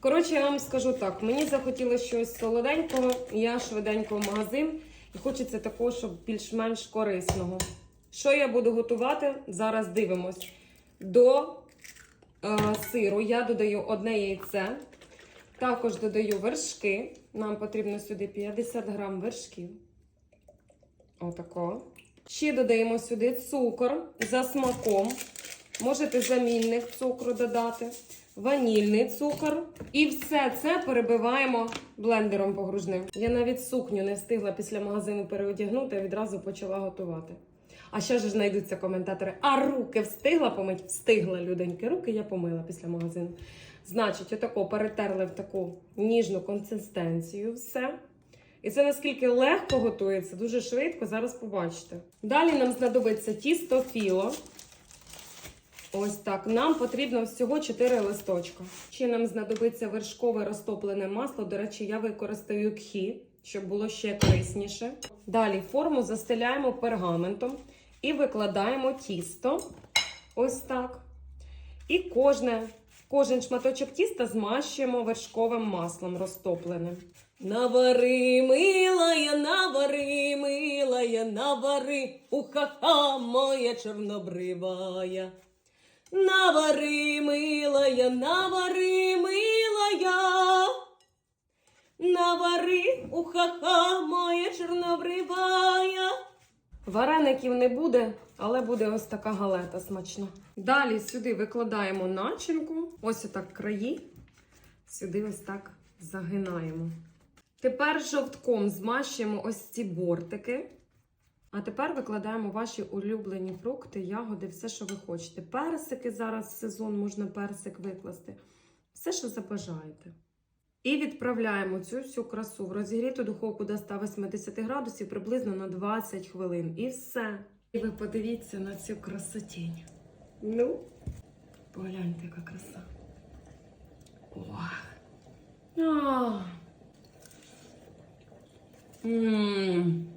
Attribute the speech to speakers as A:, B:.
A: Коротше, я вам скажу так: мені захотілося щось солоденького, я швиденько в магазин і хочеться такого, щоб більш-менш корисного. Що я буду готувати? Зараз дивимось. До е, сиру я додаю одне яйце. Також додаю вершки. Нам потрібно сюди 50 грам вершків. Отако. Ще додаємо сюди цукор за смаком. Можете замінник цукру додати, ванільний цукор. І все це перебиваємо блендером погружним. Я навіть сукню не встигла після магазину переодягнути, а відразу почала готувати. А ще ж знайдуться коментатори. А руки встигла помити? Встигла люденьки. Руки я помила після магазину. Значить, отако перетерли в таку ніжну консистенцію все. І це наскільки легко готується, дуже швидко, зараз побачите. Далі нам знадобиться тісто філо. Ось так. Нам потрібно всього 4 листочка. Ще нам знадобиться вершкове розтоплене масло. До речі, я використаю кхі, щоб було ще корисніше. Далі форму застеляємо пергаментом і викладаємо тісто. Ось так. І кожне, кожен шматочок тіста змащуємо вершковим маслом розтопленим. Навари, милая, навари, милая, навари, уха-ха, моя чорнобривая. Навари, милая, навари, милая. Навари, уха-ха, моя чорнобривая. Вареників не буде, але буде ось така галета смачна. Далі сюди викладаємо начинку, ось отак краї. Сюди ось так загинаємо. Тепер жовтком змащуємо ось ці бортики. А тепер викладаємо ваші улюблені фрукти, ягоди, все, що ви хочете. Персики зараз сезон, можна персик викласти. Все, що забажаєте. І відправляємо цю всю красу в розігріту духовку до 180 градусів приблизно на 20 хвилин. І все. І ви подивіться на цю красотінь. Ну, погляньте, яка краса. Ох. А. М.